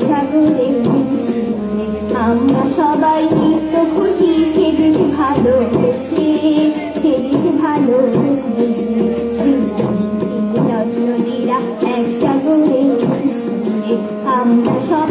সাগরে আমরা সবাই নিত্য খুশি সেদেশ ভালো যত্ন দিলা ভালো বেশে আমরা সবাই